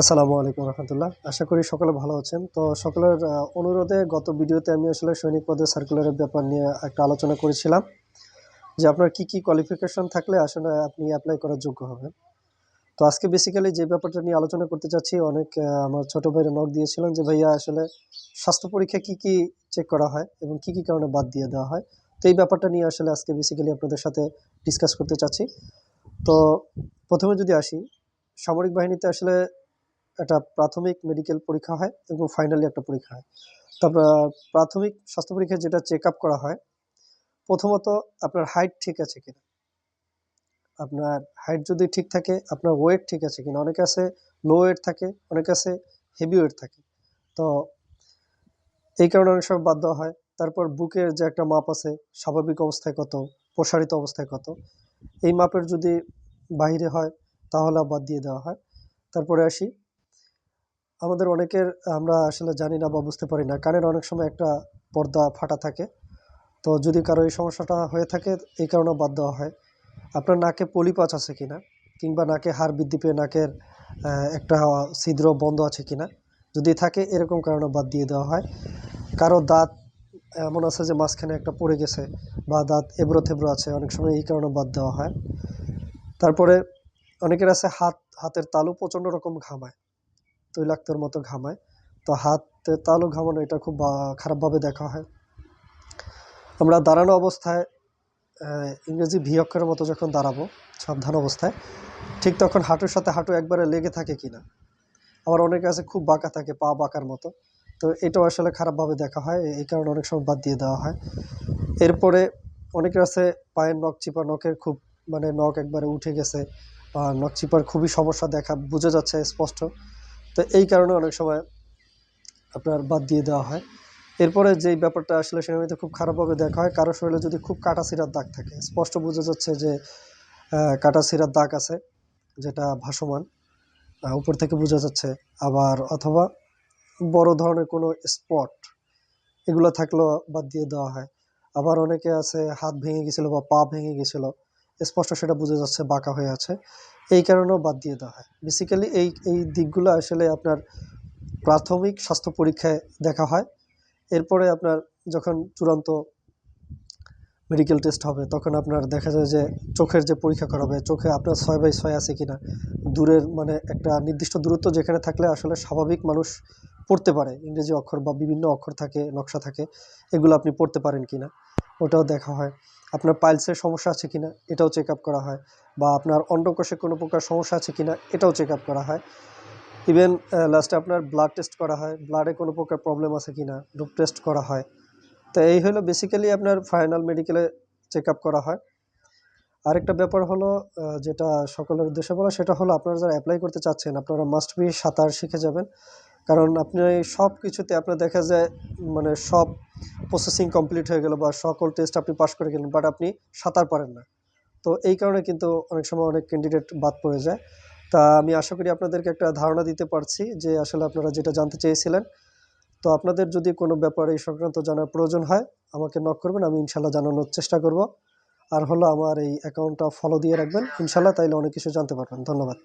আসসালামু আলাইকুম রহমতুল্লাহ। আশা করি সকলে ভালো আছেন। তো সকলের অনুরোধে গত ভিডিওতে আমি আসলে সৈনিক পদের সার্কুলারের ব্যাপার নিয়ে একটা আলোচনা করেছিলাম যে আপনার কি কি কোয়ালিফিকেশন থাকলে আসলে আপনি অ্যাপ্লাই করার যোগ্য হবেন। তো আজকে বেসিক্যালি যে ব্যাপারটা নিয়ে আলোচনা করতে চাচ্ছি, অনেক আমার ছোট ভাইরা নক দিয়েছিলেন যে ভাইয়া আসলে স্বাস্থ্য পরীক্ষা কি কি চেক করা হয় এবং কি কি কারণে বাদ দিয়ে দেওয়া হয়। তো এই ব্যাপারটা নিয়ে আসলে আজকে বেসিক্যালি আপনাদের সাথে ডিসকাস করতে চাচ্ছি। তো প্রথমে যদি আসি, সামরিক বাহিনীতে আসলে একটা প্রাথমিক মেডিকেল পরীক্ষা হয় এবং ফাইনালি একটা পরীক্ষা হয়। তারপর প্রাথমিক স্বাস্থ্য পরীক্ষায় যেটা চেক আপ করা হয়, প্রথমত আপনার হাইট ঠিক আছে কিনা? আপনার হাইট যদি ঠিক থাকে, আপনার ওয়েট ঠিক আছে কিনা? অনেকে আছে লো ওয়েট থাকে, অনেকে আছে হেভি ওয়েট থাকে। তো এই কারণে অনেক সময় বাদ দেওয়া হয়। তারপর বুকের যে একটা মাপ আছে, স্বাভাবিক অবস্থায় কত? প্রসারিত অবস্থায় কত? এই মাপের যদি বাইরে হয়, তাহলে বাদ দিয়ে দেওয়া হয়। তারপরে আসি আমাদের অনেকের, আমরা আসলে জানি না বা বুঝতে পারি না। কানের অনেক সময় একটা পর্দা ফাটা থাকে। তো যদি কারও এই সমস্যাটা হয়ে থাকে, এই কারণে বাদ দেওয়া হয়। আপনার নাকে পলিপাচ আছে কি না কিংবা নাকে হাড় বৃদ্ধি পেয়ে নাকের একটা ছিদ্র বন্ধ আছে কি না যদি থাকে, এরকম কারণে বাদ দিয়ে দেওয়া হয়। কারও দাঁত এমন আছে যে মাঝখানে একটা পড়ে গেছে বা দাঁত এবড়ো থেবড়ো আছে, অনেক সময় এই কারণে বাদ দেওয়া হয়। তারপরে অনেকের আছে হাত, হাতের তালু প্রচণ্ড রকম ঘামায়। তৈলাক্তর মতো ঘামায়। তো হাতের তালু ঘামানো এটা খুব খারাপভাবে দেখা হয়। আমরা দাঁড়ানো অবস্থায় ইংরেজি ভি অক্ষরের মতো যখন দাঁড়াবো, সাবধান অবস্থায়, ঠিক তখন হাঁটুর সাথে হাঁটু একবারে লেগে থাকে কিনা? আবার অনেকে আছে খুব বাঁকা থাকে, পা বাঁকার মতো। তো এটাও আসলে খারাপভাবে দেখা হয়, এই কারণে অনেক সময় বাদ দিয়ে দেওয়া হয়। এরপরে অনেকের আছে পায়ের নখ চিপা, নখের খুব মানে নখ একবারে উঠে গেছে বা নখ চিপার খুবই সমস্যা দেখা, বোঝা যাচ্ছে, স্পষ্ট। তো এই কারণে অনেক সময় আপনার বাদ দিয়ে দেওয়া হয়। এরপরে যেই ব্যাপারটা আসলে সেনাবাহিনীতে খুব খারাপভাবে দেখা হয়, কারও শরীরে যদি খুব কাটা ছিঁড়ার দাগ থাকে, স্পষ্ট বোঝা যাচ্ছে যে কাটা ছিঁড়ার দাগ আছে, যেটা ভাসমান উপর থেকে বোঝা যাচ্ছে আবার অথবা বড় ধরনের কোনো স্পট, এগুলো থাকলেও বাদ দিয়ে দেওয়া হয়। আবার অনেকে আছে, হাত ভেঙে গেছিল বা পা ভেঙে গেছিল, স্পষ্ট সেটা বোঝা যাচ্ছে, বাঁকা হয়ে আছে। এই কারণেও বাদ দিয়ে দেওয়া হয়। বেসিক্যালি এই এই দিকগুলো আসলে আপনার প্রাথমিক স্বাস্থ্য পরীক্ষায় দেখা হয়। এরপরে আপনার যখন চূড়ান্ত মেডিকেল টেস্ট হবে, তখন আপনার দেখা যায় যে চোখের যে পরীক্ষা করা হবে, চোখে আপনার ছয় বাই ছয় আছে কিনা, দূরের মানে একটা নির্দিষ্ট দূরত্ব যেখানে থাকলে আসলে স্বাভাবিক মানুষ পড়তে পারে। ইংরেজি অক্ষর বা বিভিন্ন অক্ষর থাকে, নকশা থাকে, এগুলো আপনি পড়তে পারেন কিনা, ওটাও দেখা হয়। আপনার পাইলসের সমস্যা আছে কিনা, এটাও চেক আপ করা হয়। বা আপনার অন্ডকোষে কোনো প্রকার সমস্যা আছে কিনা, এটাও চেক আপ করা হয়। ইভেন লাস্টে আপনার ব্লাড টেস্ট করা হয় ব্লাডে কোনো প্রকার প্রবলেম আছে কিনা ডোপ টেস্ট করা হয়। তো এই হলো বেসিক্যালি আপনার ফাইনাল মেডিকেলে চেক আপ করা হয়। আরেকটা ব্যাপার হলো যেটা সকলের উদ্দেশ্যে বলা, সেটা হলো আপনারা যারা অ্যাপ্লাই করতে চাচ্ছেন, আপনারা মাস্ট বি সাঁতার শিখে যাবেন। কারণ আপনি সব কিছুতে আপনার দেখা যায় মানে সব প্রসেসিং কমপ্লিট হয়ে গেল বা সকল টেস্ট আপনি পাশ করে গেলেন বাট আপনি সাঁতার পারেন না। তো এই কারণে কিন্তু অনেক সময় অনেক ক্যান্ডিডেট বাদ পড়ে যায়। তা আমি আশা করি আপনাদেরকে একটা ধারণা দিতে পারছি যে আসলে আপনারা যেটা জানতে চেয়েছিলেন। তো আপনাদের যদি কোনো ব্যাপারে এই সংক্রান্ত জানার প্রয়োজন হয়, আমাকে নক করবেন, আমি ইনশাল্লাহ জানানোর চেষ্টা করব। আর হলো আমার এই অ্যাকাউন্টটা ফলো দিয়ে রাখবেন। ইনশাল্লাহ তাইলে অনেক কিছু জানতে পারবেন। ধন্যবাদ।